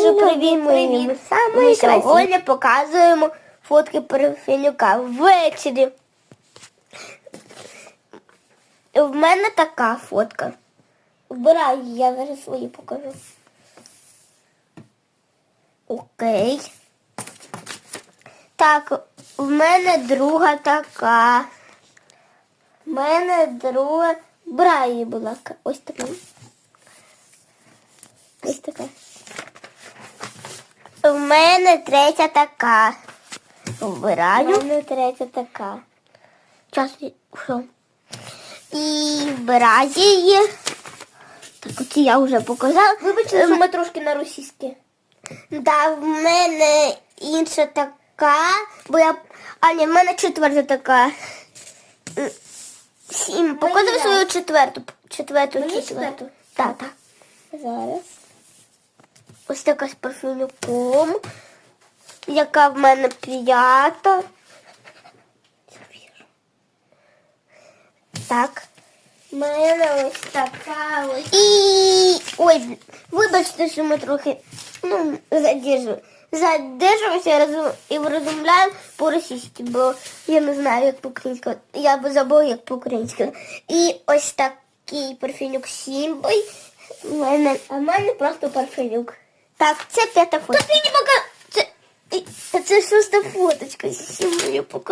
кажу привіт, привіт. Ми сьогодні показуємо фотки Парфенюка ввечері. В мене така фотка. Вбираю, я зараз свої покажу. Окей. Так, в мене друга така. В мене друга. Брай ласка. Ось така. Ось така. Мене третя така. Вбираю. В мене третя така. Час що? І вбираю її. Так, оці я вже показала. Вибачте, що ми трошки на російське. Да, в мене інша така, бо я. А, ні, в мене четверта така. Сім. Показуй свою четверту. Четверту, четверту. Так, так. Зараз. Ось така з парфюміком, яка в мене п'ята. Так. В мене ось така ось. І ой, вибачте, що ми трохи ну, задержу. Задержуємося разом і розмовляємо по-російськи, бо я не знаю, як по-українськи. Я б забула, як по-українськи. І ось такий парфюмік Сімбой. У мене, а в мене просто парфюмік. Так, це п'ята фотка. Та ти не пока... Це, це шоста фоточка. Сімбою покажу.